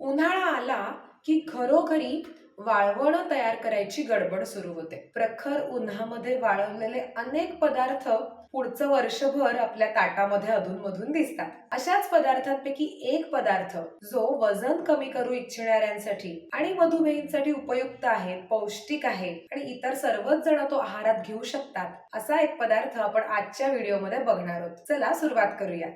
उन्हाळा आला की घरोघरी वाळवणं तयार करायची गडबड सुरू होते. प्रखर उन्हामध्ये वाळवलेले अनेक पदार्थ पुढचं वर्षभर आपल्या ताटामध्ये अधूनमधून दिसतात. अशाच पदार्थांपैकी एक पदार्थ जो वजन कमी करू इच्छिणाऱ्यांसाठी आणि मधुमेहींसाठी उपयुक्त आहे पौष्टिक आहे आणि इतर सर्वच जण तो आहारात घेऊ शकतात असा एक पदार्थ आपण आजच्या व्हिडिओमध्ये बघणार आहोत. चला सुरुवात करूया.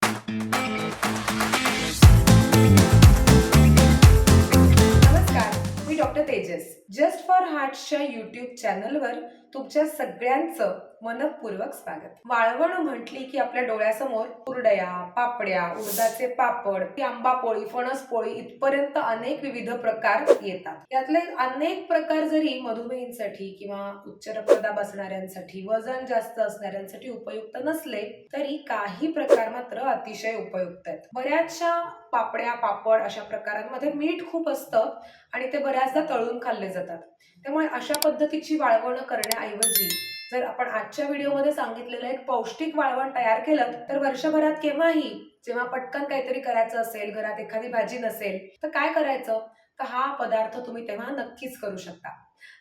जस्ट फॉर हार्टच्या यूट्यूब चॅनलवर तुमच्या सगळ्यांचं मनपूर्वक स्वागत. वाळवण म्हटली की आपल्या डोळ्यासमोर कुरडया पापड्या उडदाचे पापड ती आंबा पोळी फणस पोळी इथपर्यंत अनेक विविध प्रकार येतात. यातले अनेक प्रकार जरी मधुमेहींसाठी किंवा उच्च रक्तदाब असणाऱ्यांसाठी वजन जास्त असणाऱ्यांसाठी उपयुक्त नसले तरी काही प्रकार मात्र अतिशय उपयुक्त आहेत. बऱ्याचशा पापड्या पापड अशा प्रकारांमध्ये मीठ खूप असतं आणि ते बऱ्याचदा तळून खाल्ले जातात. त्यामुळे अशा पद्धतीची वाळवणं करण्याऐवजी जर आपण आजच्या व्हिडिओमध्ये सांगितलेलं एक पौष्टिक वाळवण तयार केलं तर वर्षभरात केव्हाही जेव्हा पटकन काहीतरी करायचं असेल घरात एखादी भाजी नसेल तर काय करायचं? तर हा पदार्थ तुम्ही तेव्हा नक्कीच करू शकता.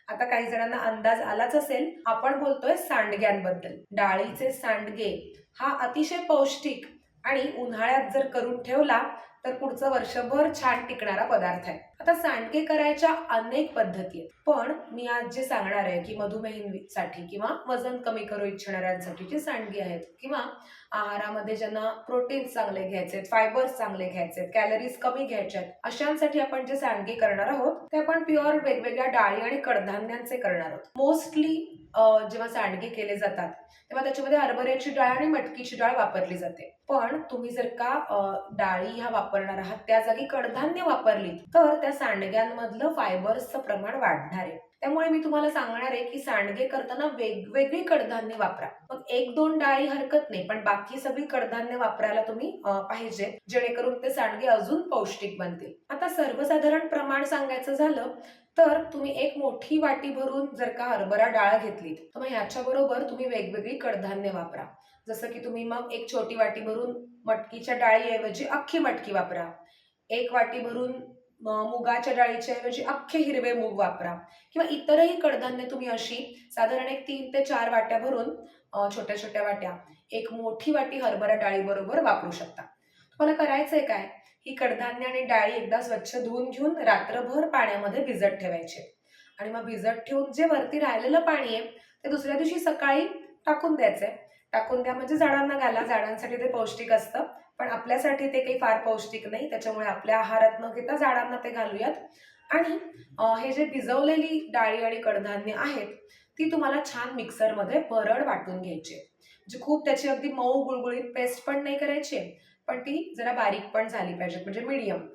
आता काही जणांना अंदाज आलाच असेल आपण बोलतोय सांडग्यांबद्दल. डाळीचे सांडगे हा अतिशय पौष्टिक आणि उन्हाळ्यात जर करून ठेवला तर पुढचं वर्षभर छान टिकणारा पदार्थ आहे. आता सांडगे करायच्या अनेक पद्धती आहेत. पण मी आज जे सांगणार आहे की मधुमेहींसाठी किंवा वजन कमी करू इच्छिणाऱ्यांसाठी जे सांडगे आहेत किंवा आहारामध्ये ज्यांना प्रोटीन्स चांगले घ्यायचे फायबर्स चांगले घ्यायचे कॅलरीज कमी घ्यायच्या आहेत अशांसाठी आपण जे सांडगे करणार आहोत ते आपण प्युअर वेगवेगळ्या डाळी आणि कडधान्यांचे करणार आहोत. मोस्टली जेव्हा सांडगे केले जातात तेव्हा त्याच्यामध्ये हरभऱ्याची डाळ आणि मटकीची डाळ वापरली जाते. पण तुम्ही जर का डाळी ह्या वापरणार आहात त्या जागी कडधान्य वापरली तर त्या सांडग्यांमधलं फायबर्सचं प्रमाण वाढणार आहे. त्यामुळे मी तुम्हाला सांगणार आहे की सांडगे करताना वेगवेगळी कडधान्य वापरा. मग एक दोन डाळी हरकत नाही पण बाकी सगळी कडधान्य वापरायला तुम्ही पाहिजे जेणेकरून ते सांडगे अजून पौष्टिक बनतील. आता सर्वसाधारण प्रमाण सांगायचं झालं तर तुम्ही एक मोठी वाटी भरून जर का हरभरा डाळ घेतली तर मग ह्याच्या बरोबर तुम्ही वेगवेगळी कडधान्य वापरा. जसं की तुम्ही मग एक छोटी वाटी भरून मटकीच्या डाळीऐवजी अख्खी मटकी वापरा. एक वाटी भरून मुगाच्या डाळीच्या ऐवजी अख्खे हिरवे मूग वापरा. किंवा इतरही कडधान्य तुम्ही अशी साधारण एक तीन ते चार वाट्या भरून छोट्या छोट्या वाट्या एक मोठी वाटी हरभरा डाळीबरोबर वापरू शकता. तुम्हाला करायचंय काय? ही कडधान्य आणि डाळी एकदा स्वच्छ धुवून घेऊन रात्रभर पाण्यामध्ये भिजत ठेवायचे. आणि मग भिजत ठेवून जे वरती राहिलेलं पाणी आहे ते दुसऱ्या दिवशी सकाळी टाकून द्यायचंय. टाकून द्या. म्हणजे झाडांना घाला. झाडांसाठी ते पौष्टिक असतं. पण आपल्यासाठी ते काही फार पौष्टिक नाही. त्याच्यामुळे आपल्या आहारात न घेता झाडांना ते घालूयात. आणि हे जे भिजवलेली डाळी आणि कडधान्य आहेत ती तुम्हाला छान मिक्सरमध्ये भरड वाटून घ्यायची. म्हणजे खूप त्याची अगदी मऊ गुळगुळीत पेस्ट पण नाही करायची पण ती जरा बारीक पण झाली पाहिजे म्हणजे मीडियम.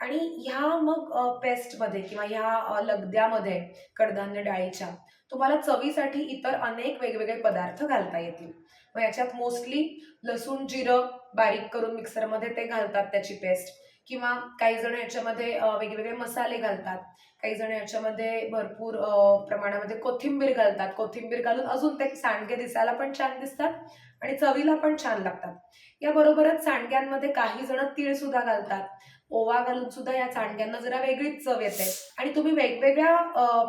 आणि ह्या मग पेस्टमध्ये किंवा ह्या लगद्यामध्ये कडधान्य डाळीच्या तुम्हाला चवीसाठी इतर अनेक वेगवेगळे पदार्थ घालता येतील. मग याच्यात मोस्टली लसूण जिरं बारीक करून मिक्सरमध्ये ते घालतात त्याची पेस्ट किंवा काही जण याच्यामध्ये वेगवेगळे मसाले घालतात. काही जण याच्यामध्ये भरपूर प्रमाणामध्ये कोथिंबीर घालतात. कोथिंबीर घालून अजून ते सांडगे दिसायला पण छान दिसतात आणि चवीला पण छान लागतात. याबरोबरच सांडग्यांमध्ये काही जण तीळ सुद्धा घालतात. ओवा घालून सुद्धा या सांडग्यांना जरा वेगळीच चव येते. आणि तुम्ही वेगवेगळ्या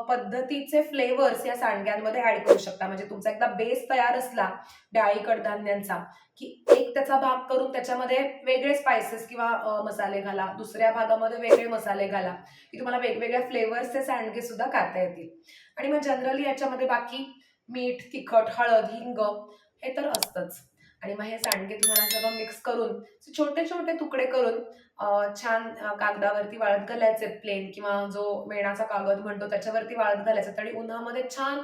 पद्धतीचे फ्लेवर्स या सांडग्यांमध्ये ऍड करू शकता. म्हणजे तुमचा एकदा बेस तयार असला डाळी कडधान्यांचा की एक त्याचा भाग करून त्याच्यामध्ये वेगळे स्पायसेस किंवा मसाले घाला. दुसऱ्या भागामध्ये वेगळे मसाले घाला की तुम्हाला वेगवेगळ्या फ्लेवर्सचे सांडगे सुद्धा खाता येतील. आणि मग जनरली याच्यामध्ये बाकी मीठ तिखट हळद हिंग हे तर असतंच. आणि मग हे सांडगे तुम्हाला सगळं मिक्स करून छोटे छोटे तुकडे करून छान कागदावरती वाळत घालायचे प्लेन किंवा जो मेणाचा कागद म्हणतो त्याच्यावरती वाळत घालायचं आणि उन्हामध्ये छान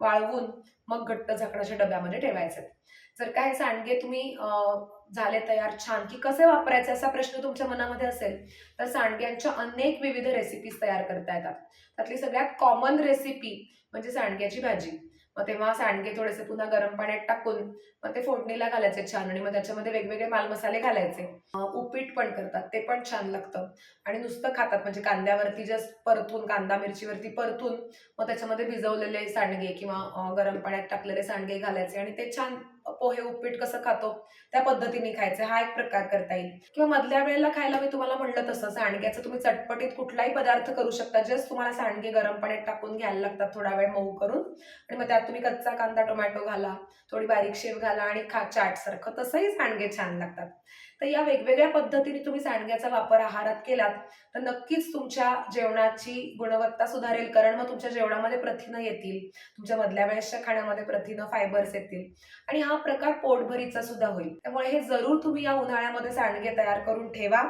वाळवून मग घट्ट झाकणाच्या डब्यामध्ये ठेवायचे. जर का हे सांडगे तुम्ही झाले तयार छान की कसे वापरायचे असा प्रश्न तुमच्या मनामध्ये असेल तर सांडग्यांच्या अनेक विविध रेसिपीज तयार करता येतात. त्यातली सगळ्यात कॉमन रेसिपी म्हणजे सांडग्याची भाजी. मग तेव्हा सांडगे थोडेसे पुन्हा गरम पाण्यात टाकून मग ते फोडणीला घालायचे छान आणि मग त्याच्यामध्ये वेगवेगळे मालमसाले घालायचे. उपीट पण करतात ते पण छान लागतं. आणि नुसतं खातात म्हणजे कांद्यावरती जस्ट परतून कांदा मिरचीवरती परतून मग त्याच्यामध्ये भिजवलेले सांडगे किंवा गरम पाण्यात टाकलेले सांडगे घालायचे आणि ते छान पोहे उपीट कसं खातो त्या पद्धतीने खायचं. हा एक प्रकार करता येईल. किंवा मधल्या वेळेला खायला मी तुम्हाला म्हणलं तसं सांडग्याचं तुम्ही चटपटीत कुठलाही पदार्थ करू शकता. जस्ट तुम्हाला सांडगे गरम पाण्यात टाकून घ्यायला लागतात थोडा वेळ मऊ करून. आणि मग त्यात तुम्ही कच्चा कांदा टोमॅटो घाला थोडी बारीक शेव घाला आणि खा चाट सारखं. तसंही सांडगे छान लागतात. तर या वेगवेगळ्या पद्धतीने तुम्ही सांडग्याचा वापर आहारात केलात तर नक्कीच तुमच्या जेवणाची गुणवत्ता सुधारेल. कारण मग तुमच्या जेवणामध्ये प्रथिनं येतील तुमच्या मधल्या वेळेसच्या खाण्यामध्ये प्रथिनं फायबर्स येतील आणि हा प्रकार पोटभरीचा सुद्धा होईल. त्यामुळे हे जरूर तुम्ही या उन्हाळ्यामध्ये सांडगे तयार करून ठेवा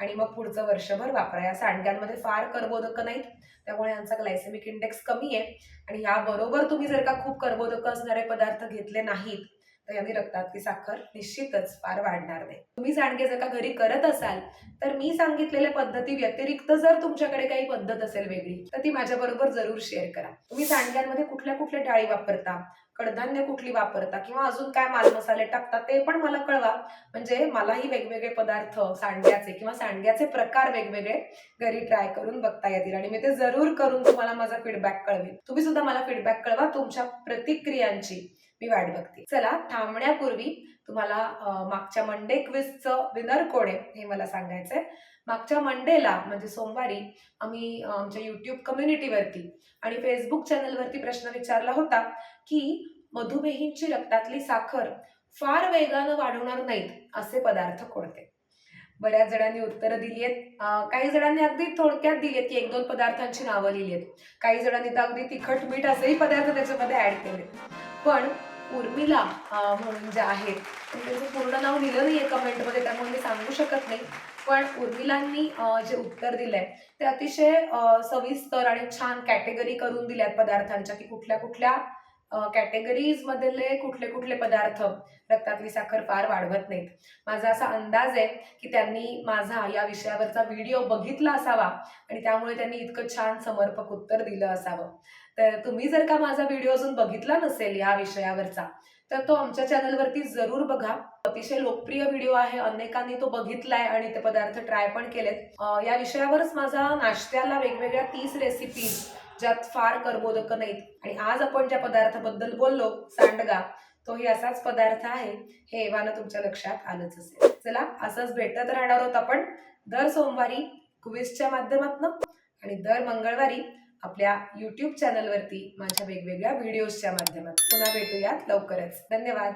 आणि मग पुढचं वर्षभर वापरा. या सांडग्यांमध्ये फार कर्बोदक नाहीत त्यामुळे यांचा ग्लायसेमिक इंडेक्स कमी आहे आणि याबरोबर तुम्ही जर का खूप कर्बोदक असणारे पदार्थ घेतले नाहीत तर रक्तात रक्तातली साखर निश्चितच फार वाढणार नाही. तुम्ही सांडगे जर का घरी करत असाल तर मी सांगितलेल्या पद्धती व्यतिरिक्त जर तुमच्याकडे काही पद्धत असेल वेगळी तर ती माझ्याबरोबर जरूर शेअर करा. तुम्ही सांडग्यांमध्ये कुठल्या कुठल्या डाळी वापरता कडधान्य कुठली वापरता किंवा अजून काय माल मसाले टाकता ते पण मला कळवा. म्हणजे मलाही वेगवेगळे पदार्थ सांडग्याचे किंवा सांडग्याचे प्रकार वेगवेगळे घरी ट्राय करून बघता येतील आणि मी ते जरूर करून तुम्हाला माझा फीडबॅक कळवेन. तुम्ही सुद्धा मला फीडबॅक कळवा तुमच्या प्रतिक्रियांची मी वाट बघते. चला थांबण्यापूर्वी तुम्हाला मागच्या मंडे क्विजचं विनर कोण आहे हे मला सांगायचंय. मागच्या मंडेला म्हणजे सोमवारी आम्ही आमच्या युट्यूब कम्युनिटीवरती आणि फेसबुक चॅनलवरती प्रश्न विचारला होता की मधुमेहींची रक्तातली साखर फार वेगानं वाढवणार नाहीत असे पदार्थ कोणते? बऱ्याच जणांनी उत्तरं दिली आहेत काही जणांनी अगदी थोडक्यात दिली आहेत की एक दोन पदार्थांची नावं लिहिली आहेत काही जणांनी तर अगदी तिखट मीठ असेही पदार्थ त्याच्यामध्ये ऍड केले पण उर्मिला म्हणून ज्या आहेत त्यांचं पूर्ण नाव लिहिलं नाहीये कमेंटमध्ये त्यामुळे मी सांगू शकत नाही. पण उर्मिलांनी जे उत्तर दिलंय ते अतिशय सविस्तर आणि छान कॅटेगरी करून दिल्यात पदार्थांच्या की कुठल्या कुठल्या कॅटेगरीज मधले कुठले कुठले पदार्थ रक्तातली साखर फार वाढवत नाहीत. माझा असा अंदाज आहे की त्यांनी माझा या विषयावरचा व्हिडिओ बघितला असावा आणि त्यामुळे त्यांनी इतकं छान समर्पक उत्तर दिलं असावं. तर तुम्ही जर का माझा व्हिडिओ अजून बघितला नसेल या विषयावरचा तर तो आमच्या चॅनलवरती जरूर बघा. अतिशय लोकप्रिय व्हिडिओ आहे. अनेकांनी तो बघितलाय आणि ते पदार्थ ट्राय पण केलेत. या विषयावरच माझा नाश्त्याला वेगवेगळ्या तीस रेसिपीज ज्यात फार कर्बोदक नाहीत. आणि आज आपण ज्या पदार्थाबद्दल बोललो सांडगा तोही असाच पदार्थ आहे. हे एव्हाना तुमच्या लक्षात आलंच असेल. चला असंच भेटत राहणार आहोत आपण दर सोमवारी क्विजच्या माध्यमातून आणि दर मंगळवारी आपल्या यूट्यूब चॅनलवरती माझ्या वेगवेगळ्या व्हिडिओजच्या माध्यमात पुन्हा भेटूयात लवकरच. धन्यवाद.